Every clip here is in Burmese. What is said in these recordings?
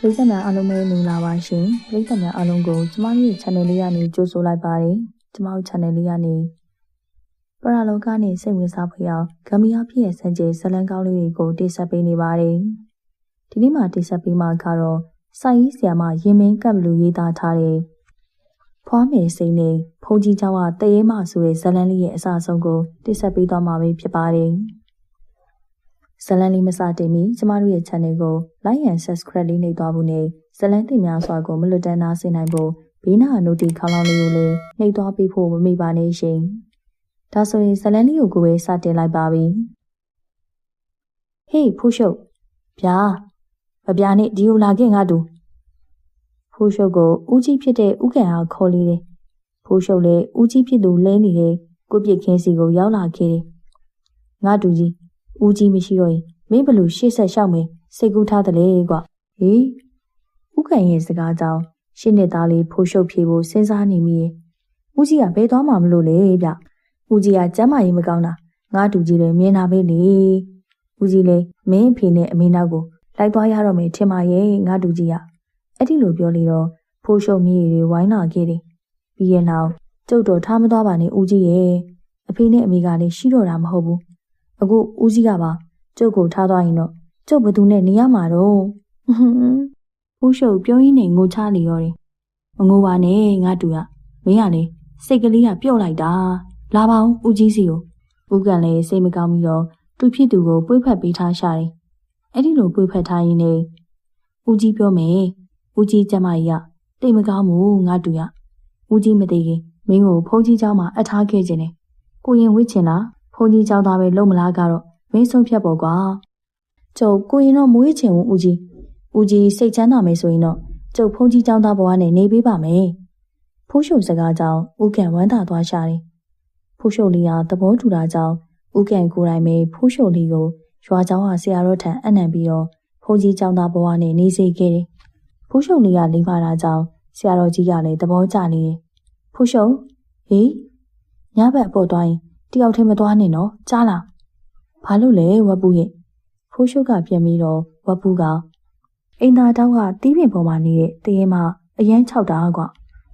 ပရိသတ်များအားလုံးပဲမင်္ဂလာပါရှင်ပရိသတ်များအားလုံးကိုကျမတို့ရဲ့ channel လေးကနေကြိုဆိုလိုက်ပါတယ်ကျမတို့ channel လေးကနေပရလောကနဲ့စိတ်ဝင်စားဖွယ်အောင်ဂမ်ဘီယာဖြစ်ရဲ့စံကြေဇလန်းကောင်းလေးတွေကိုတင်ဆက်ပေးနေပါတယ်ဒီနေ့မှာတင်ဆက်ပေးမှာကတော့စိုင်းကြီးဆရာမရင်မင်းကပ်လူရေးသားထားတဲ့ဖွားမယ်စိန်နဲ့ဖုန်ကြီးเจ้าကတရေမဆိုတဲ့ဇလန်းလေးရဲ့အစအဆုံးကိုတင်ဆက်ပေးသွားမှာပဲဖြစ်ပါတယ် ဇလန်လေးမစတင်မီကျမတို့ရဲ့ channel ကို like and subscribe လေးနှိပ်သွားဖို့နဲ့ဇလန်တင်များစွာကိုမလွတ်တမ်းနားဆင်နိုင်ဖို့ဘေးနား notification ခေါင်းလောင်းလေးကိုလည်းနှိပ်သွားပေးဖို့မမေ့ပါနဲ့ရှင်။ဒါဆိုရင်ဇလန်လေးကိုကိုပဲစတင်လိုက်ပါပြီ။ဟေးဖူးရှုပ်ဗျာမပြာနဲ့ဒီကိုလာခဲ့ငါတူဖူးရှုပ်ကိုဦးကြီးဖြစ်တဲ့ဦးကန်အားခေါ်လေးတယ်။ဖူးရှုပ်လည်းဦးကြီးဖြစ်သူလဲနေတဲ့ကိုပြစ်ခင်းစီကိုရောက်လာခဲ့တယ်။ငါတူကြီး ဦးကြီးမရှိတော့ရင်မင်းဘလို့ရှေ့ဆက်လျှောက်မယ်စိတ်ကူးထားတယ်လေကွာဟေးဦးခိုင်ရဲ့စကားကြောင့်ရှင်းနှစ်သားလေးဖိုးရှုပ်ဖြေဖို့စဉ်းစားနေမိရဲ့ဦးကြီးကဘယ်သွားမှမလို့လေဗျဦးကြီးကကျမ်းမာရေးမကောင်းတာငါတူကြီးလည်းမြင်တာပဲလေဦးကြီးလည်းမင်းအဖေနဲ့အမေနောက်ကိုလိုက်သွားရတော့မယ်ထင်ပါရဲ့ငါတူကြီးကအဲ့ဒီလိုပြောလေတော့ဖိုးရှုပ်မြေတွေဝိုင်းလာခဲ့တယ်ပြီးရဲ့နောက်ကျုပ်တော်ထားမသွားပါနဲ့ဦးကြီးရဲ့အဖေနဲ့အမေကလည်းရှိတော့တာမဟုတ်ဘူး အခုဦးစီးကပါကျုပ်ကိုထားသွားရင်တော့ကျုပ်ဘသူနဲ့နေရမှာတော့ဦးရှုပ်ပြောရင်းနဲ့ငိုချလေရောတယ်မငိုပါနဲ့ငါတူရမင်းကလေစိတ်ကလေးကပျော့လိုက်တာလာပါဦးဦးကြီးစီကိုဦးကန်လည်းစိတ်မကောင်းပြီးတော့သူဖြစ်သူကိုပွေးဖက်ပေးထားရှာတယ်အဲ့ဒီလိုပွေးဖက်ထားရင်းနဲ့ဦးကြီးပြောမယ်ဦးကြီးကျမကြီးကတိတ်မကောင်းဘူးငါတူရဦးကြီးမသေးခင်မင်းကိုဖုန်းကြီးเจ้าမှာအထားခဲ့ခြင်းနဲ့ကိုရင်ဝစ်ချင်လားု န်းကြီးเจ้าသားပဲလုံးမလားကတော့မင်းဆုံးဖြတ်ပေါ့ကွာကျုပ်ကိုရင်တော့မွေးချင်ဦးဦးကြီးဦးကြီးစိတ်ချမ်းသာမယ်ဆိုရင်တော့ကျုပ်ဖုန်းကြီးเจ้าသားဘဝနဲ့နေပေးပါမယ်ဖိုးရှုံစကားကြောင့်ဦးကန်ဝမ်းသာသွားရှာတယ်ဖိုးရှုံလေးကသဘောတူတာကြောင့်ဦးကန်ကိုယ်တိုင်ပဲဖိုးရှုံလေးကိုရွာเจ้าဟာဆရာတော်ထံအနံပြီးတော့ဖုန်းကြီးเจ้าသားဘဝနဲ့နေစေခဲ့တယ်ဖိုးရှုံလေးကလိမ္မာတာကြောင့်ဆရာတော်ကြီးကလည်းသဘောကျနေတယ်ဖိုးရှုံဟေးညဘက်ပေါ်သွားရင် တယောက်တည်းမသွားနဲ့နော်ကြားလားဘာလို့လဲဝက်ပူရဲ့ဖိုးရှုပ်ကပြန်ပြီးတော့ဝက်ပူကအိမ်သာတောက်ကတီးပင်ပေါ်မှာနေတဲ့တရေမအရန်၆တာကွာ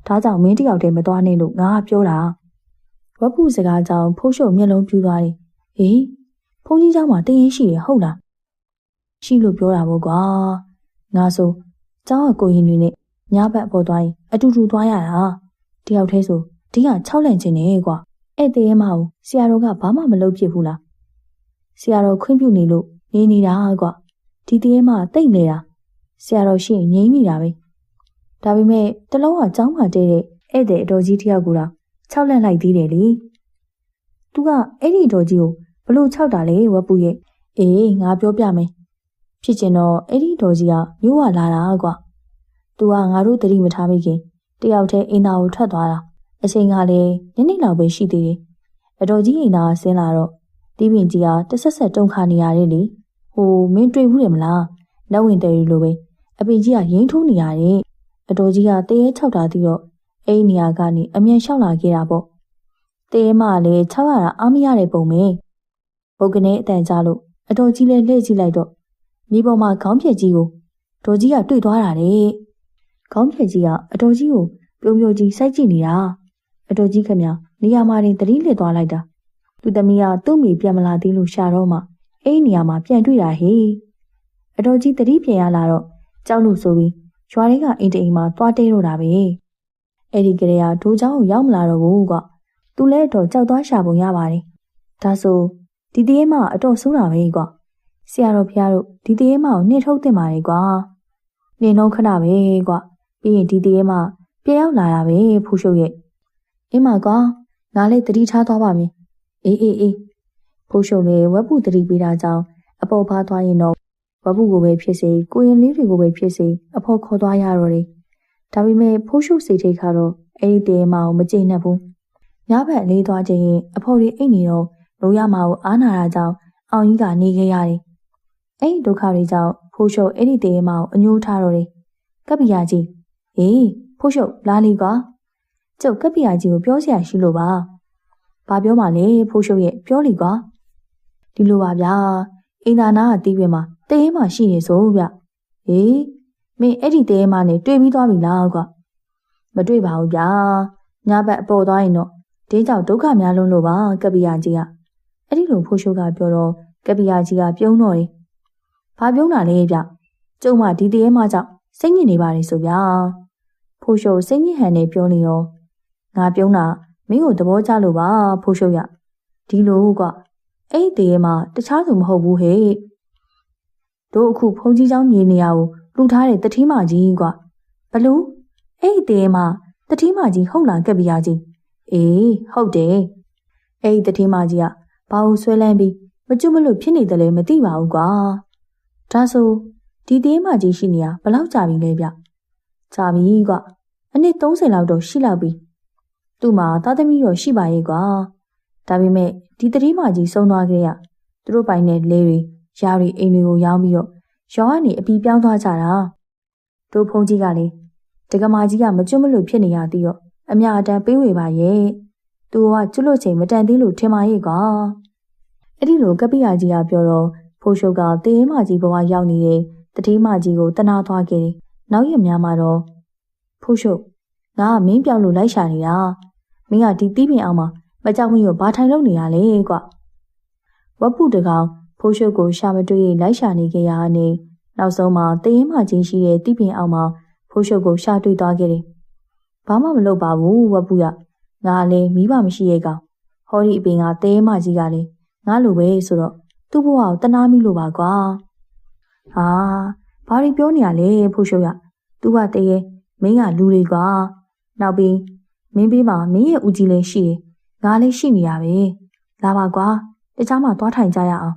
ဒါကြောင့်မင်းတယောက်တည်းမသွားနဲ့လို့ငါကပြောတာဝက်ပူစကားကြောင့်ဖိုးရှုပ်မျက်လုံးပြူသွားတယ်ဟေးဖုန်းကြီးเจ้าမှာတရင်ရှိရဟုတ်လားရှိလို့ပြောတာပေါ့ကွာငါဆိုเจ้าကကိုရင်တွေနဲ့ညဘက်ပေါ်သွားရင်အတူတူသွားရတာတယောက်တည်းဆိုဒီက၆လန့်ချင်းနေကွာ ဧည့်သည်မအောင်ဆရာတော်ကဘာမှမလုပ်ဖြစ်ဘူးလားဆရာတော်ခွင့်ပြုနေလို့နေနေတာကွဒီတည်းမတိတ်နေတာဆရာတော်ရှိရင်ငြိမ်းနေတာပဲဒါပေမဲ့တလုံးကကြောင်းမှတဲတဲ့ဧည့်သည်အတော်ကြီးတယောက်က၆လက်လိုက်သေးတယ်လေသူကအဲ့ဒီတော်ကြီးကိုဘလို့၆တာလဲဝက်ပူရဲ့အေးငါပြောပြမယ်ဖြစ်ချင်တော့အဲ့ဒီတော်ကြီးကမျိုးဝလာတာကွာသူကငါတို့တတိမထားမိခင်တယောက်တည်းအိမ်သားကိုထွက်သွားတာ အချိန်ကလည်းညနေလောက်ပဲရှိသေးတယ်။အတော်ကြီးအိမ်သားဆင်းလာတော့တီးပင်ကြီးကတဆက်ဆက်တုံခါနေရတယ်လေ။ဟိုမင်းတွေ့ဘူးတယ်မလား။လက်ဝင်တယ်လိုပဲအပင်ကြီးကရင်းထိုးနေရတယ်။အတော်ကြီးကတရေ၆တာတီးတော့အဲ့နေရာကနေအမြန်လျှောက်လာခဲ့တာပေါ့။တရေမလည်း၆ရတာအားမရတဲ့ပုံပဲ။ပုတ်ကနေအတန်ကြလို့အတော်ကြီးလည်းလှည့်ကြည့်လိုက်တော့မိပေါ်မှာခေါင်းပြက်ကြီးကိုဒေါ်ကြီးကတွေ့သွားတာတဲ့။ခေါင်းပြက်ကြီးကအတော်ကြီးကိုပြုံးပြုံးကြီးစိုက်ကြည့်နေတာ။ အတော်ကြီးခင်ဗျာနေရာမှာတင်တတိလစ်သွားလိုက်တာသူသမီးကသူ့မိပြန်မလာသေးလို့ရှာတော့မှအဲ့နေရာမှာပြန်တွေ့တာဟေ့အတော်ကြီးတတိပြန်ရလာတော့ကြောက်လို့ဆိုပြီးရွာထဲကအိမ်တိမ်မှာသွားတဲတော့တာပဲအဲ့ဒီကလေးကဒိုးချောင်းကိုရောက်မလာတော့ဘူးကသူလည်းတော့ကြောက်သွားရှာပုံရပါတယ်ဒါဆိုဒီတရေမအတော်ဆိုးတာပဲကွာဆရာတော်ဖះတို့ဒီတရေမကိုနှင်ထုတ်တင်ပါတယ်ကွာနှင်နှုံးခဏပဲကွာပြီးရင်ဒီတရေမပြန်ရောက်လာတာပဲဖူးရှုပ်ရဲ့ အင်းမကွာငါလည်းတတိထားသွားပါမယ်အေးအေးအေးဖိုးရှုံလည်းဝက်ပူတတိပေးတာကြောင့်အပေါ်ဖားသွားရင်တော့ဝက်ပူကိုပဲဖြစ်စေကိုရင်လေးတွေကိုပဲဖြစ်စေအဖို့ခေါ်သွားရတော့တယ်ဒါပေမဲ့ဖိုးရှုစိတ်ထိတ်ကတော့အဲ့ဒီတဲမအောင်မကြိတ်နဲ့ဘူးညဘက်လေးသွားခြင်းရင်အဖို့လေးအိတ်နေတော့လိုရမအောင်အားနာတာကြောင့်အောင်ကြီးကနေခဲ့ရတယ်အဲ့ဒီဒုက္ခတွေကြောင့်ဖိုးရှုအဲ့ဒီတဲမအောင်အညှိုးထားတော့တယ်ကပ္ပိယကြီးအေးဖိုးရှုလာလီကွာ ကျုပ်ကပ်ပြာကြီးကိုပြောစရာရှိလို့ပါ။ဘာပြောမှလဲဖိုးရှုပ်ရဲ့ပြောလီကွာ။ဒီလိုပါဗျာ။အင်တာနာကတီးပြမှာတရင်မှရှိနေဆိုဗျ။ဟေးမင်းအဲ့ဒီတဲမနဲ့တွေ့ပြီးသွားပြီလားကွာမတွေ့ပါဘူးဗျာညဘက်အပေါ်သွားရင်တော့ဒင်းကြောင့်ဒုက္ခများလုံးလို့ပါကပ္ပိယကြီးကအဲ့ဒီလိုဖိုးရှိုးကပြောတော့ကပ္ပိယကြီးကပြုံးတော့တယ်ဘာပြုံးတာလဲဗျကျုံမဒီတဲမကြောင့်စိတ်ညစ်နေပါလေဆိုဗျာဖိုးရှိုးစိတ်ညစ်ဟန်နဲ့ပြောနေရော ငါပြုံးတာမင်းကိုသဘောကျလို့ပါဖိုးရှိုးရဒီလိုကွာအဲ့ဒီတဲမတခြားသူမဟုတ်ဘူးဟဲ့တို့အခုဖုန်ကြီးเจ้าမြေနေရကိုလှူထားတဲ့တတိမကြီးကွာဘလို့အဲ့ဒီတဲမတတိမကြီးဟုတ်လားကပ္ပိယကြီးအေးဟုတ်တယ်အဲ့ဒီတတိမကြီးကဘာလို့ဆွဲလန်းပြီးမကျွတ်မလို့ဖြစ်နေတယ်လဲမသိပါဘူးကွာဒါဆိုဒီတဲမကြီးရှိနေရဘလောက်ကြာပြီလဲဗျကြာပြီကွာအနည်း30လောက်တော့ရှိလောက်ပြီ သူ့မှာသားသမီးတော့ရှိပါရဲ့ကွာဒါပေမဲ့ဒီတတိမကြီးဆုံးသွားခဲ့ရသူတို့ပိုင်တဲ့လဲတွေယားတွေအိမ်တွေကိုရောင်းပြီးတော့ရောင်းကနေအပီပြောင်းသွားကြတာတို့ဖုန်ကြီးကလေတက္ကမကြီးကမကျွတ်မလို့ဖြစ်နေရသေးတော့အမြအတန်ပေးဝေပါရဲ့သူကကျွတ်လို့ချိန်မတန်သေးလို့ထင်ပါရဲ့ကွာအဲ့ဒီလိုကပိယာကြီးကပြောတော့ဖိုးရှုပ်ကတေးမကြီးဘဝရောက်နေတဲ့တတိမကြီးကိုတနာသွားခဲ့တယ်နောက်ရများမှာတော့ဖိုးရှုပ် ငါကမင်းပြောင်းလို့လိုက်ရှာနေတာမင်းကဒီတီးပင်အောင်မှာမကြောက်မရောဘာထိုင်လုပ်နေရလဲကွဝက်ပုတကောင်ဖိုးရှုပ်ကိုရှာမတွေ့လိုက်ရှာနေခဲ့ရတဲ့နောက်ဆုံးမှာတရင်မချင်းရှိတဲ့တီးပင်အောင်မှာဖိုးရှုပ်ကိုရှာတွေ့သွားခဲ့တယ်။ဘာမှမလုပ်ပါဘူးဝက်ပုရငါလည်းမိဘမရှိရဲ့ကောင်ဟောဒီအပင်ကတရင်မကြီးကလည်းငါလိုပဲဆိုတော့သူ့ဘဝကိုတနာမိလို့ပါကွာ။ဟာဘာတွေပြောနေရလဲဖိုးရှုပ်ရသူကတရေမင်းကလူတွေကွာ နောက်ပြီးမင်းပေးမှာမင်းရဲ့ဦးကြီးလည်းရှိတယ်ငါလည်းရှိနေရပဲလာပါကွာတခြားမှသွားထိုင်ကြရအောင်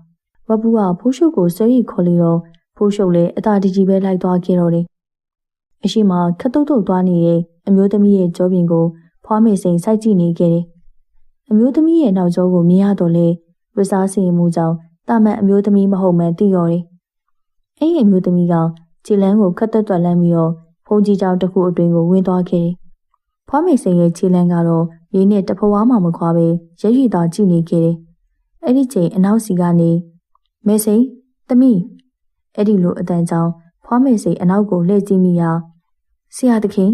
ဝက်ပူကဖိုးရှုပ်ကိုဆွဲရီခေါ်လေတော့ဖိုးရှုပ်လည်းအသာတကြီးပဲလိုက်သွားခဲ့တော့တယ်အရှိမခတ်တုတ်တုတ်သွားနေတဲ့အမျိုးသမီးရဲ့ကြောပြင်ကိုဖွားမေစိန်စိုက်ကြည့်နေခဲ့တယ်အမျိုးသမီးရဲ့နောက်ကျောကိုမြင်ရတော့လေဝစားစီရင်မှုကြောင့်တာမန်အမျိုးသမီးမဟုတ်မှန်းသိရော်တယ်အဲ့ဒီအမျိုးသမီးကခြေလန်းကိုခတ်တက်တွက်လန်းပြီးတော့ဖုန်ကြီးကြောင်တစ်ခုအတွင်းကိုဝင်သွားခဲ့တယ် ဖွားမေစိန်ရဲ့ခြေလန်းကတော့ရင်းနဲ့တဖွားမှမခွာပဲရရွရသားကြည့်နေခဲ့တယ်အဲ့ဒီချိန်အနောက်စီကနေမေစိန်သမီးအဲ့ဒီလိုအတန်ကြောင့်ဖွားမေစိန်အနောက်ကိုလှည့်ကြည့်မိရာဆရာသခင်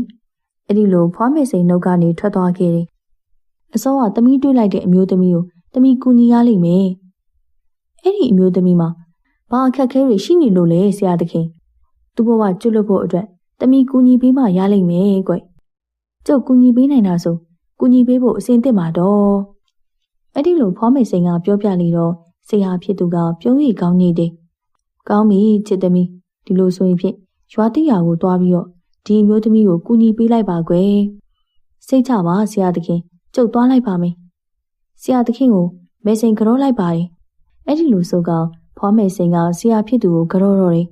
အဲ့ဒီလိုဖွားမေစိန်နှုတ်ကနေထွက်သွားခဲ့တယ်အစောကသမီးတွေးလိုက်တဲ့အမျိုးသမီးကိုသမီးကူညီရလိမ့်မယ်အဲ့ဒီအမျိုးသမီးမှာဘာအခက်ခဲတွေရှိနေလို့လဲဆရာသခင်သူ့ဘဝကျွတ်လွတ်ဖို့အတွက်သမီးကူညီပေးမှရလိမ့်မယ်ကွ ကျုပ်ကူညီပေးနိုင်တာဆိုကူညီပေးဖို့အစဉ်သင့်ပါတော့အဲ့ဒီလိုဖွားမေစိန်ကပြောပြလေတော့ဆရာဖြစ်သူကပြုံးရီကောင်းနေတယ်ကောင်းပြီချစ်သမီးဒီလိုဆိုရင်ဖြင့်ရွာတိယာကိုတွားပြီးတော့ဒီမျိုးသမီးကိုကူညီပေးလိုက်ပါကွယ်စိတ်ချပါဆရာသခင်ကျုပ်သွားလိုက်ပါမယ်ဆရာသခင်ကိုမေစိန်ကြောလိုက်ပါတယ်အဲ့ဒီလိုဆိုကဖွားမေစိန်ကဆရာဖြစ်သူကိုကြောတော့တယ်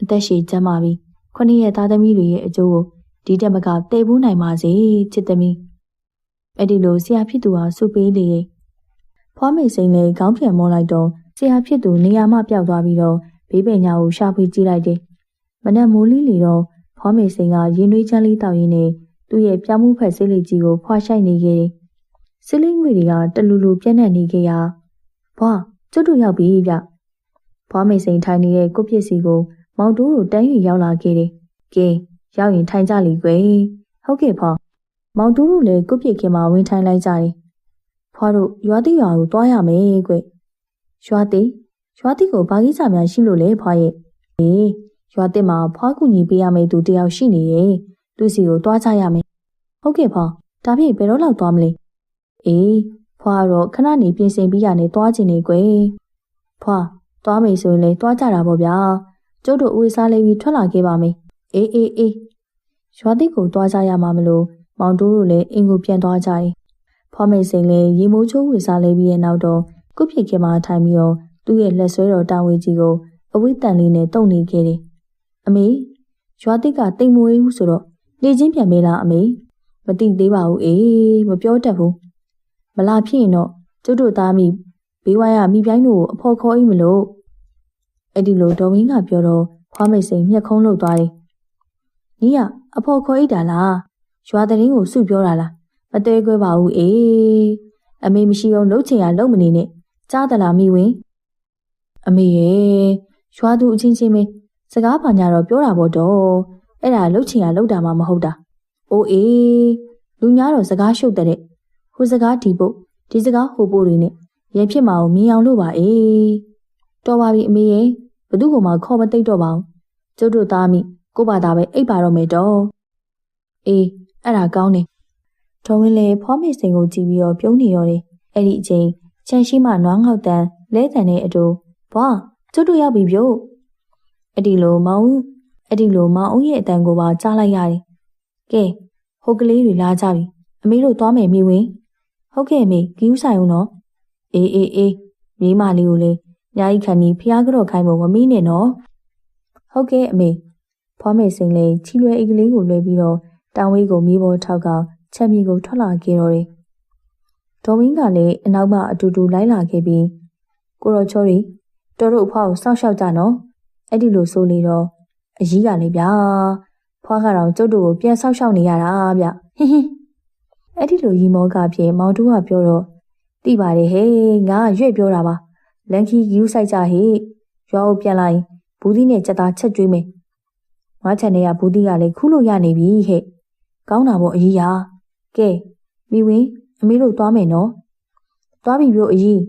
အသက်ရှည်ကျမ်းပါပြီခုနှစ်ရဲ့သားသမီးတွေရဲ့အကျိုးကို ဒီတက်မကတည်ဖို့နိုင်ပါစေချစ်သမီးအဲ့ဒီလိုဆရာဖြစ်သူဟာစုပေးလေဖွားမေစိန်လည်းခေါင်းပြန်မောလိုက်တော့ဆရာဖြစ်သူနေရာမှပျောက်သွားပြီးတော့ဘေးပင်ညာကိုရှာဖွေကြည့်လိုက်တယ်မနက်မိုးလီလီတော့ဖွားမေစိန်ကရင်နှွေးချမ်းလေးတောက်ရင်းနဲ့သူ့ရဲ့ပြောင်းမှုဖက်ဆေးလေးကြီးကိုဖွာရှိုက်နေခဲ့တယ်ဆေးလေးငွေတွေကတလူလူပြန့်နှံ့နေခဲ့ရာဘွာကျွတ်တူရောက်ပြီဗျဖွားမေစိန်ထိုင်နေတဲ့ကိုပစ္စည်းကိုမောင်တိုးတို့တန်းရီရောက်လာခဲ့တယ်ကဲ ရောက်ရင်ထိုင်ကြလိကွယ်ဟုတ်ကဲ့ဖောမောင်တူးတို့လည်းကုတ်ပြစ်ခင်မှာဝင်ထိုင်လိုက်ကြတယ်ဖွားတို့ရွာတိရွာကိုတွားရမယ်ကွရွာတိရွာတိကိုဘာကြီးစာများရှိလို့လဲဖွားရဲ့အေးရွာတိမှာဖွားကူညီပေးရမယ့်သူတယောက်ရှိနေတယ်သူစီကိုတွားကြရမယ်ဟုတ်ကဲ့ဖောဒါဖြင့်ဘယ်တော့လောက်သွားမလဲအေးဖွားတော့ခဏနေပြင်ဆင်ပြီးရနေတွားချင်နေကွယ်ဖွားတွားမယ်ဆိုရင်လည်းတွားကြတာပေါ့ဗျာကျုပ်တို့အဝေးစားလေးပြီးထွက်လာခဲ့ပါမယ် အေးအေးအေးရွာတိကိုတွားကြရမှာမလို့မောင်တိုးတို့လည်းအင်ကိုပြန်သွားကြတယ်။ဖွားမိတ်စိန်လည်းရေမိုးချိုးဝေစားလဲပြီးရဲ့နောက်တော့ကုဖြစ်ခင်မှာထိုင်ပြီးတော့သူ့ရဲ့လက်ဆွဲတော်တာဝေကြီးကိုအဝိတန်လေးနဲ့တုံနေခဲ့တယ်။အမေရွာတိကတိမ်မွေးဘူးဆိုတော့နေချင်းပြန်မေးလားအမေမသိသေးပါဘူးအေးမပြောတတ်ဘူးမလာဖြစ်ရင်တော့ကျုပ်တို့သားမိဘေးဝိုင်းကမိပြိုင်းတို့ကိုအဖော်ခေါ်အိမ်မလို့အဲ့ဒီလိုဒေါ်ဝင်းကပြောတော့ဖွားမိတ်စိန်မျက်ခုံးလုတ်သွားတယ် နီးကအဖော်ခေါ်အိတ်တာလားရွာတရင်ကိုစုပြောတာလားမသေးခွဲပါဘူးအေးအမေမရှိအောင်လှုပ်ချင်ရလှုပ်မနေနဲ့ကြားသလားမိဝင်အမေရဲ့ရွာသူအချင်းချင်းပဲစကားပါညာတော့ပြောတာပေါ့တော့အဲ့ဒါလှုပ်ချင်ရလှုပ်တာမှမဟုတ်တာအိုးအေးလူများတော့စကားရှုပ်တဲ့ဟိုစကားဒီပုတ်ဒီစကားဟိုပို့တွေနဲ့ရင်ဖြစ်မှာကိုမြင်အောင်လို့ပါအေးတော်ပါပြီအမေရဲ့ဘသူ့ကိုမှခေါ်မသိတော့ပါဘူးကျုပ်တို့သားမိ ကိုပါတာပဲအိပ်ပါတော့မယ်တော့အေးအဲ့ဒါကောင်းတယ်ဒေါ်ဝင်းလည်းဖောမေစိန်ကိုကြည့်ပြီးတော့ပြုံးနေရောတယ်အဲ့ဒီအချိန်ချန်ရှိမှနွားငေါက်တန်လဲတန်တဲ့အတူဘွာကျုပ်တို့ရောက်ပြီပြို့အဲ့ဒီလိုမောင်အဲ့ဒီလိုမောင်ဦးရဲ့အတန်ကိုပါကြားလိုက်ရတယ်ကဲဟိုကလေးတွေလာကြပြီအမေတို့သွားမယ်မိဝင်ဟုတ်ကဲ့အမေဂီးဥဆိုင်ဦးနော်အေးအေးအေးမိမလေးကိုလေညာကြီးခန်ကြီးဖျားကြော့ခိုင်းဖို့မမီးနဲ့နော်ဟုတ်ကဲ့အမေ ဖွားမေစိန်လေးချီလွယ်အိတ်ကလေးကိုလွှဲပြီးတော့တောင်ဝေးကိုမြေပေါ်ထောက်ကချက်မြေကိုထွက်လာခဲ့တော့တယ်ဒေါ်ဝင်းကလည်းအနောက်မှအတူတူလိုက်လာခဲ့ပြီးကိုရောချောရီတော်တို့အဖွားကိုစောင့်ရှောက်ကြနော်အဲ့ဒီလိုဆိုလေတော့အကြီးကလည်းဗျာဖွားကတော့ကျုပ်တို့ကိုပြန်ဆောက်ရှောက်နေရတာဗျဟင်းဟင်းအဲ့ဒီလိုရီမောကဖြင့်မောင်တူကပြောတော့တိပါတယ်ဟဲ့ငါရွေ့ပြောတာပါလန်ခီယူဆိုင်ကြဟေ့ရွာကိုပြန်လာရင်ဘူးသီးနဲ့ကြက်သားချက်ကျွေးမယ် ငါချန်နေရဘူးသီးကလည်းခုလို့ရနေပြီဟဲ့ကောင်းတာပေါ့အကြီးရာကဲမိဝင်းအမေတို့သွားမယ်နော်သွားပြီပြောအကြီး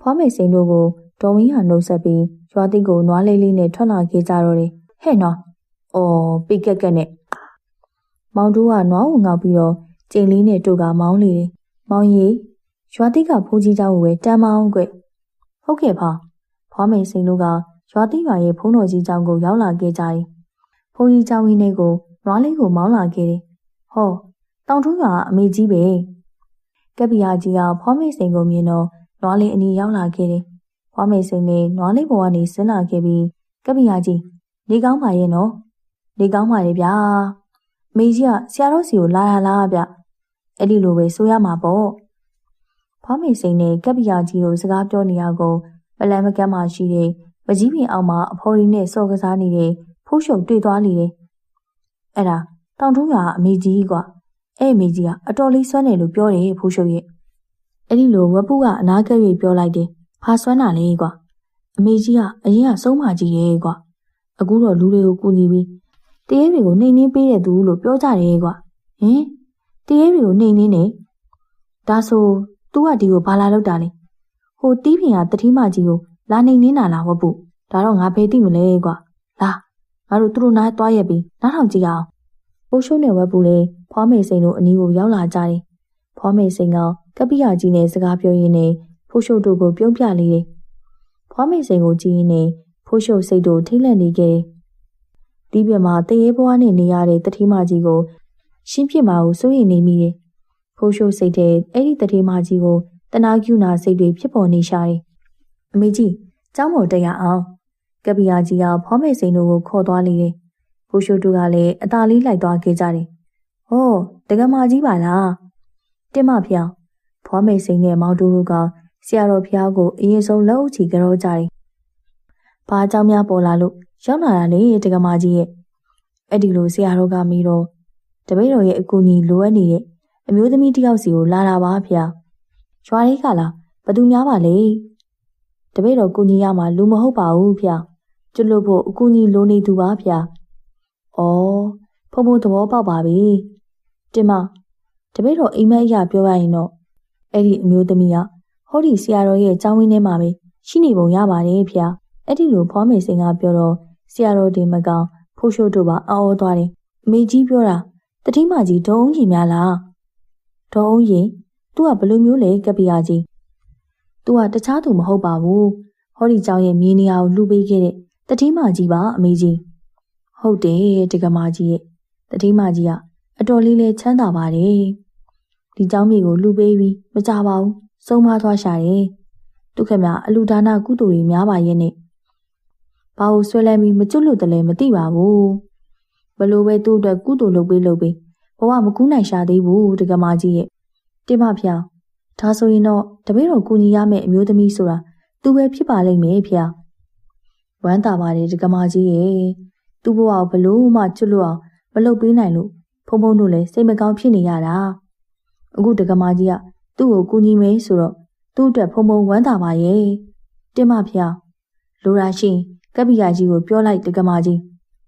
ဖွားမေစိန်တို့ကိုဒေါ်ဝင်းဟာနှုတ်ဆက်ပြီးရွာတိတ်ကိုနွားလေးလေးနဲ့ထွက်လာခဲ့ကြတော့တယ်ဟဲ့နော်အော်ပိကက်ကက်နဲ့မောင်တို့ကနွားကိုငေါပြီးတော့ကျိန်လေးနဲ့တို့ကမောင်းလေတယ်မောင်ကြီးရွာတိတ်ကဖိုးကြီးเจ้าကိုပဲတမ်းမအောင်ကွဟုတ်ကဲ့ဖောဖွားမေစိန်တို့ကရွာတိတ်ရွာရဲ့ဖုံးတော်ကြီးเจ้าကိုရောက်လာခဲ့ကြတယ် ဖုံးကြီးเจ้าဝင်းလေးကိုနွားလေးကိုမောင်းလာခဲ့တယ်ဟောတောင်ထုံးရွာအမေကြီးပဲကပ်ပီယာကြီးကဖွားမေစိန်ကိုမြင်တော့နွားလေးအနီးရောက်လာခဲ့တယ်ဖွားမေစိန်နဲ့နွားလေးဘဝကနေဆင်းလာခဲ့ပြီးကပ်ပီယာကြီးနေကောင်းပါရဲ့နော်နေကောင်းပါလေဗျာမေကြီးကဆရာတော်စီကိုလာရလားဗျအဲ့ဒီလိုပဲဆိုရမှာပေါ့ဖွားမေစိန်နဲ့ကပ်ပီယာကြီးတို့စကားပြောနေရကုန်ပလန်မကမ်းမှရှိတဲ့ပကြီးပင်အောင်မှာအဖိုးလေးနဲ့စော်ကစားနေတဲ့ ဖိုးရှုံတွေ့သွားလေတယ်အဲ့ဒါတောင်ထုံးရွာအမေကြီးကွာအဲ့အမေကြီးကအတော်လေးစွမ်းတယ်လို့ပြောတယ်ဖိုးရှုံရဲ့အဲ့ဒီလိုဝက်ပူကအနာကပ်၍ပြောလိုက်တယ်ဖာစွမ်းတာလေကွာအမေကြီးကအရင်ကဆုံးမကြီးရဲ့ကွာအခုတော့လူတွေကိုကူညီပြီးတရေတွေကိုနှိမ်နှင်းပေးတဲ့သူလို့ပြောကြတယ်ကွာဟင်တရေတွေကိုနှိမ်နှင်းနေဒါဆို तू ကဒီကိုဘာလာလောက်တာလဲဟိုတီးဖင်ကတတိမကြီးကိုလာနှိမ်နှင်းတာလားဝက်ပူဒါတော့ငါဘယ်သိမလဲကွာလာ ငါတို့သူတို့နားသွားရက်ပြီးနားထောင်ကြည့်အောင်ပိုးရှုံးတဲ့ဝက်ပူလေးဖွားမေစိန်တို့အနီးကိုရောက်လာကြတယ်ဖွားမေစိန်ကကပိယကြီးနဲ့စကားပြောရင်းနဲ့ဖိုးရှုပ်တို့ကိုပြုံးပြလေတယ်ဖွားမေစိန်ကိုကြည့်ရင်းနဲ့ဖိုးရှုပ်စိတ်တို့ထိတ်လန့်နေခဲ့တယ်ဒီပြမှာတရေဘွားနဲ့နေရတဲ့တတိမကြီးကိုရှင်းပြမှာကိုစိုးရိမ်နေမိတယ်ဖိုးရှုပ်စိတ်တဲ့အဲ့ဒီတတိမကြီးကိုတနာကျူနာစိတ်တွေဖြစ်ပေါ်နေရှာတယ်အမေကြီးကျောင်းပေါ်တက်ရအောင် ကပိယကြီးကဖွားမေစိန်တို့ကိုခေါ်သွားလေတယ်ဖိုးရှုပ်တို့ကလည်းအသာလေးလိုက်သွားခဲ့ကြတယ်ဟောတကမာကြီးပါလားတင်မဖျောင်းဖွားမေစိန်နဲ့မောင်တူတို့ကဆရာတော်ဖျားကိုအရင်ဆုံးလက်အုပ်ချီကြောကြတယ်။ဘာအကြောင်းများပေါ်လာလို့ရောက်လာတာလေတကမာကြီးရဲ့အဲ့ဒီလိုဆရာတော်ကမီတော့တပည့်တော်ရဲ့အကူအညီလိုအပ်နေတဲ့အမျိုးသမီးတယောက်စီကိုလာတာပါဖျား။ရွာလေးကလားဘသူများပါလေ။တပည့်တော်ကူညီရမှာလူမဟုတ်ပါဘူးဖျား။ ကျွလို့ဖို့အကူအညီလိုနေသူပါဖျား။အော်ဖုံဖုံသဘောပေါက်ပါပြီ။တင်မတပည့်တော်အိမ်မက်အရာပြောရရင်တော့အဲ့ဒီအမျိုးသမီးကဟောဒီဆရာတော်ရဲ့ကျောင်းဝင်းထဲမှာပဲရှိနေပုံရပါတယ်ဖေ။အဲ့ဒီလိုဖွားမေစိန်ကပြောတော့ဆရာတော်ဒီမကောင်ဖိုးရှိုးတို့ပါအော်သွားတယ်။အမေကြီးပြောတာတတိမကြီးဒေါ်အောင်ကြီးများလား။ဒေါ်အောင်ကြီး तू ကဘယ်လိုမျိုးလဲကပ္ပိယကြီး။ तू ကတခြားသူမဟုတ်ပါဘူး။ဟောဒီကျောင်းရဲ့မြေနေရာကိုလှူပေးခဲ့တဲ့ တတိမကြီးပါအမေကြီး။ဟုတ်တယ်တကမာကြီးရဲ့တတိမကြီးကအတော်လေးလဲချမ်းသာပါတယ်။ဒီเจ้าမြေကိုလှူပေးပြီးမကြပါဘူး။စုံမသွားရှာတယ်။ဒုက္ခမြအလူဒါနကုသိုလ်တွေများပါရဲ့နဲ့။ဘာလို့ဆွဲလဲပြီးမကျွတ်လို့တလဲမသိပါဘူး။ဘလို့ပဲသူ့အတွက်ကုသိုလ်လုပ်ပေးလုပ်ပေးဘဝမကူးနိုင်ရှာသေးဘူးတကမာကြီးရဲ့။တင်မဖျောင်းဒါဆိုရင်တော့တပည့်တော်ကူညီရမယ့်အမျိုးသမီးဆိုတာသူပဲဖြစ်ပါလိမ့်မယ်ဖျောင်း။ ဝမ်းသာပါတယ်တကမာကြီးရဲ့။သူ့ဘဝကိုဘလို့မှကျွတ်လို့အောင်မလုပ်ပေးနိုင်လို့ဖုံဖုံတို့လည်းစိတ်မကောင်းဖြစ်နေရတာအခုတက္ကမကြီးကသူ့ကိုကူညီမယ်ဆိုတော့သူ့အတွက်ဖုံဖုံဝမ်းသာပါရဲ့တင်မဖျောင်းလိုရာရှိကကပ္ပိယကြီးကိုပြောလိုက်တက္ကမကြီး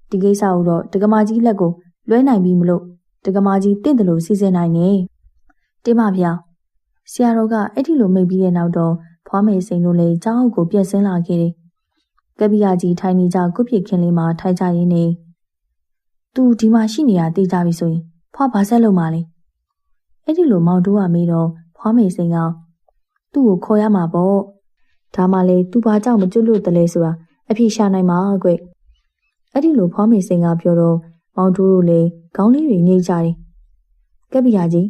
ဒီကိစ္စကိုတော့တက္ကမကြီးလက်ကိုလွှဲနိုင်ပြီမလို့တက္ကမကြီးတင့်တယ်လို့စီစဉ်နိုင်နေတင်းမဖေဆရာတော်ကအဲ့ဒီလိုမိတ်ပြီးတဲ့နောက်တော့ဖွားမေစိန်တို့လည်းကြောင်းအုပ်ကိုပြက်ဆင်းလာခဲ့တယ် ကပ္ပိယကြီးထိုင်နေကြကုဖြစ်ခင်းလေးမှာထိုင်ကြရင်းနေသူဒီမှာရှိနေတာသိကြပြီဆိုရင်ဖွားဘာဆက်လုပ်မှလဲအဲ့ဒီလိုမောင်တိုးကမေးတော့ဖွားမေစိန်ကသူ့ကိုခေါ်ရမှာပေါ့ဒါမှလည်းသူဘာကြောင့်မကျွတ်လို့တလဲဆိုတာအဖြေရှာနိုင်မှာကွအဲ့ဒီလိုဖွားမေစိန်ကပြောတော့မောင်တိုးတို့လည်းခေါင်းလေးတွေညှိကြတယ်ကပ္ပိယကြီး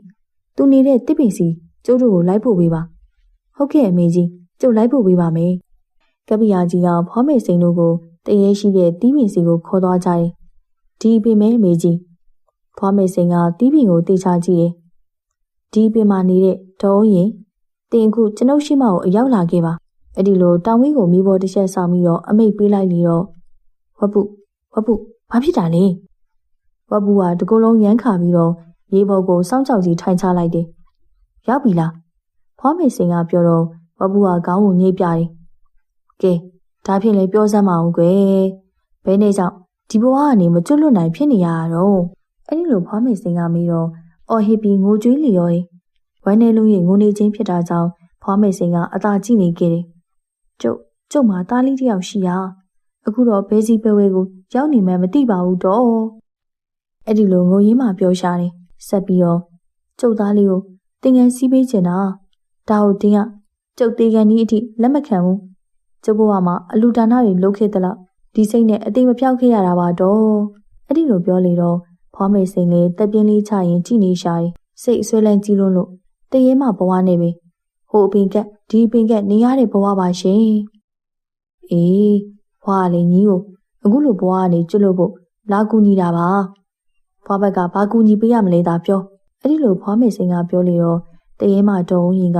သူနေတဲ့တစ်ပင်စီကျုပ်တို့ကိုလိုက်ဖို့ပေးပါဟုတ်ကဲ့အမေကြီးကျုပ်လိုက်ဖို့ပေးပါမယ် ကပ္ပိယကြီးကဖွားမေစိန်တို့ကိုတရေရှိတဲ့တီးပင်စီကိုခေါ်သွားကြတယ်ဒီပင်မဲအမေကြီးဖွားမေစိန်ကတီးပင်ကိုတေချာကြည့်တယ်ဒီပင်မှာနေတဲ့ဒေါ်ရင်တင်ခုကျွန်ုပ်ရှိမကိုအရောက်လာခဲ့ပါအဲ့ဒီလိုတောင်ဝင်းကိုမိဘောတစ်ချက်ဆောင်ပြီးတော့အမိတ်ပေးလိုက်ပြီးတော့ဝပုဝပုဘာဖြစ်တာလဲဝပုကတကူလုံးရမ်းခါပြီးတော့ရေပေါ်ကိုစောင်းကြောက်ကြီးထိုင်ချလိုက်တယ်ရောက်ပြီလားဖွားမေစင်ကပြောတော့ဝပုကခေါင်းကိုညှိပြတယ် ကဲဒါဖြင့်လေပြောစမ်းမအောင်ကွယ်ဘဲနဲ့ကြောင့်ဒီဘဝကနေမကျွတ်လွတ်နိုင်ဖြစ်နေရတော့အဲ့ဒီလိုဖွားမေစင်ကမေးတော့အော်ဟစ်ပြီးငိုကြွေးလျော်ဝမ်းနေလုံးရဲ့ငိုနေခြင်းဖြစ်တာကြောင့်ဖွားမေစင်ကအသာကြည့်နေခဲ့တယ်ကျုပ်ကျုပ်မှာသားလေးတယောက်ရှိရအခုတော့ဘဲစီပဲဝဲကိုရောက်နေမှမသိပါဘူးတော့အဲ့ဒီလိုငိုရင်းမှပြောရှာတယ်ဆက်ပြီးတော့ကျုပ်သားလေးကိုတင်ငန်းစီးပေးချင်တာဒါဟုတ်တင်းကကျုပ်သေးကန်ဒီအထိလက်မခံဘူး ကျုပ်ဘဝမှာအလူဒါနတွေလုပ်ခဲ့သလားဒီစိတ်နဲ့အသိမပြောက်ခဲ့ရတာပါတော့အဲ့ဒီလိုပြောလေတော့ဖွားမေစိန်လေးတက်ပြင်းလေးချရင်ကြည်နေရှာတယ်စိတ်အဆွဲလန်းကြီးလွန်းလို့တရေမှဘဝနေပြီဟိုအပင်ကဒီအပင်ကနေရတဲ့ဘဝပါရှင်အေးဖွားလေညီကိုအခုလိုဘဝကနေကျွတ်လို့ဖို့လာကူညီတာပါဖွားဘက်ကဘာကူညီပေးရမလဲသာပြောအဲ့ဒီလိုဖွားမေစိန်ကပြောလေတော့တရေမှတုံးရင်က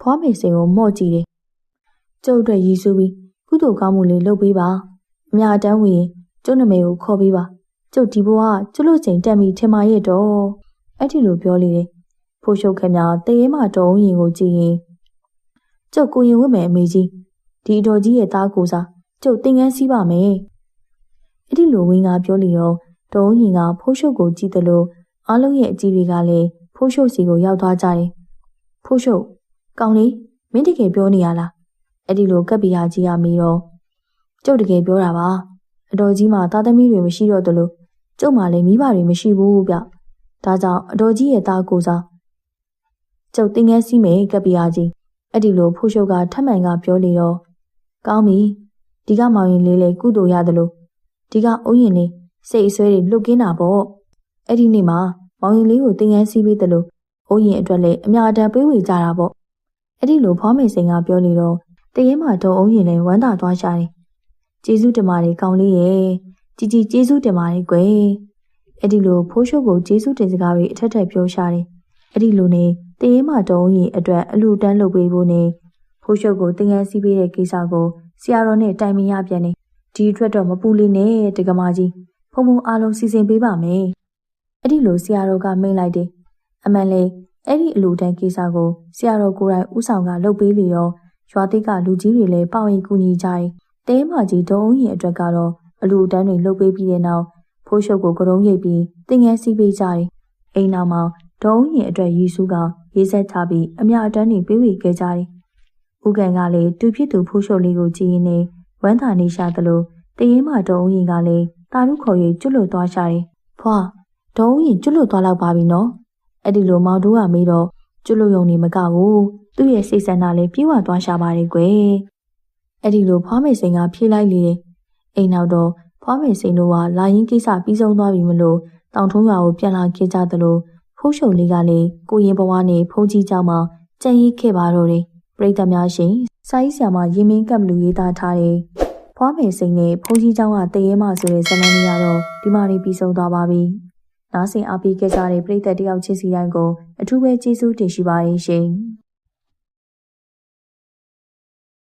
ဖွားမေစိန်ကိုမော့ကြည့်တယ် ကျုပ်အတွက်ရည်စူးပြီးကုသိုလ်ကောင်းမှုလေးလုပ်ပေးပါအများတန်းဝင်ကျုပ်နာမည်ကိုခေါ်ပေးပါကျုပ်ဒီဘဝကျွတ်လို့ချိန်တက်ပြီးထင်ပါရဲ့တော့အဲ့ဒီလိုပြောလေတယ်ဖိုးရှုပ်ခင်များတရေမှတုံးရင်ကိုကြည့်ရင်ကျုပ်ကိုရင်ဝတ်မယ်အမေကြီးဒီအတော်ကြီးရဲ့သားကိုစားကျုပ်တင်ငန်းစီးပါမယ်အဲ့ဒီလိုဝင်းကပြောလေတော့တုံးရင်ကဖိုးရှုပ်ကိုကြည့်တယ်လို့အားလုံးရဲ့အကြီးတွေကလည်းဖိုးရှုပ်စီကိုရောက်သွားကြတယ်ဖိုးရှုပ်ကောင်းလေးမင်းတကယ်ပြောနေရလား အဲ့ဒီလိုကပ်ပီယာကြီးကမေးတော့ကျုပ်တကယ်ပြောတာပါအတော်ကြီးမှာသားသမီးတွေမရှိတော့တလို့ကျုပ်မှလည်းမိဘတွေမရှိဘူးဗျဒါကြောင့်အတော်ကြီးရဲ့သားကိုစားကျုပ်တင်ငယ်စီးမယ်ကပ်ပီယာကြီးအဲ့ဒီလိုဖိုးရှုပ်ကထပ်မံကပြောလေတော့ကောင်းပြီဒီကမောင်ရင်လေးလေကုသိုလ်ရတယ်လို့ဒီကအုံးရင်လေးစိတ်အဆွဲတွေလွတ်ကင်းတာပေါ့အဲ့ဒီနေ့မှာမောင်ရင်လေးကိုတင်ငန်းစီးပေးတယ်လို့အုံးရင်အတွက်လည်းအများအတန်းပေးဝေကြတာပေါ့အဲ့ဒီလိုဖွားမေစိန်ကပြောနေတော့ တရင်မှာတုံအုံးရင်လည်းဝမ်းသာသွားရှာတယ်ကျေးဇူးတင်ပါတယ်ကောင်းလေးရဲ့ជីជីကျေးဇူးတင်ပါတယ်ကွယ်အဲ့ဒီလိုဖိုးရှုပ်ကိုကျေးဇူးတင်စကားတွေအထက်ထက်ပြောရှာတယ်အဲ့ဒီလိုနဲ့တရင်မှာတုံးရင်အတွက်အလူတန်းလုပ်ပေးဖို့နဲ့ဖိုးရှုပ်ကိုတင်ငန်းစီးပေးတဲ့ကိစ္စကိုဆရာတော်နဲ့တိုင်ပင်ရပြန်နေဒီအတွက်တော့မပူလေးနဲ့တက္ကမကြီးဖုံဖုံအားလုံးစီစဉ်ပေးပါမယ်အဲ့ဒီလိုဆရာတော်ကမိန့်လိုက်တယ်အမှန်လေအဲ့ဒီအလူတန်းကိစ္စကိုဆရာတော်ကိုယ်တိုင်ဥဆောင်ကလုပ်ပေးလေ ရောရွာတိကလူကြီးတွေလည်းပါဝင်ကူညီကြတယ်တဲမကြီးဒုံရင်အတွက်ကတော့အလူတန်းတွေလုပ်ပေးပြီးတဲ့နောက်ဖိုးရှုပ်ကိုကရုံးရိပ်ပြီးတင်ငန်းစီးပေးကြတယ်အိမ်နောက်မှာဒုံရင်အတွက်ရီစုကရေးဆက်ချပြီးအမြအတန်းတွေပေးဝေခဲ့ကြတယ်ဦးကန်ကလည်းတူဖြစ်သူဖိုးရှုပ်လေးကိုကြည့်ရင်းနဲ့ဝမ်းသာနေရှာသလိုတရင်မဒုံရင်ကလည်းတာရုခေါ်၍ကျွတ်လွတ်သွားရှာတယ်ဖွာဒုံရင်ကျွတ်လွတ်သွားတော့ပါပြီနော်အဲ့ဒီလိုမောင်တို့ကမေးတော့ ကျွတ်လို့ယုံနေမကဘူးသူ့ရဲ့စိတ်ဆန္ဒလည်းပြေဝသွားရှာပါတယ်ကွယ်အဲ့ဒီလိုဖွားမိတ်စိန်ကဖြေးလိုက်လေအိမ်နောက်တော့ဖွားမိတ်စိန်တို့ကလာရင်ကိစ္စပြီးဆုံးသွားပြီမလို့တောင်ထုံးရွာကိုပြန်လာခဲ့ကြသလိုဖုန်းရှုံလေးကလည်းကိုရင်ဘဝနဲ့ဖုန်းကြီးကြောင့်မှကြံ့ရည်ခဲ့ပါတော့တယ်ပရိသတ်များရှင်စာရေးဆရာမရင်မင်းကပ်မလူရေးသားထားတယ်ဖွားမိတ်စိန်နဲ့ဖုန်းကြီးကြောင့်ကတရေမဆိုတဲ့ဇာတ်လမ်းကြီးကတော့ဒီမှလေးပြီးဆုံးသွားပါပြီ နားဆင်အားပေးခဲ့ကြတဲ့ပရိသတ်တယောက်ချင်းစီတိုင်းကိုအထူးပဲကျေးဇူးတင်ရှိပါတယ်ရှင်။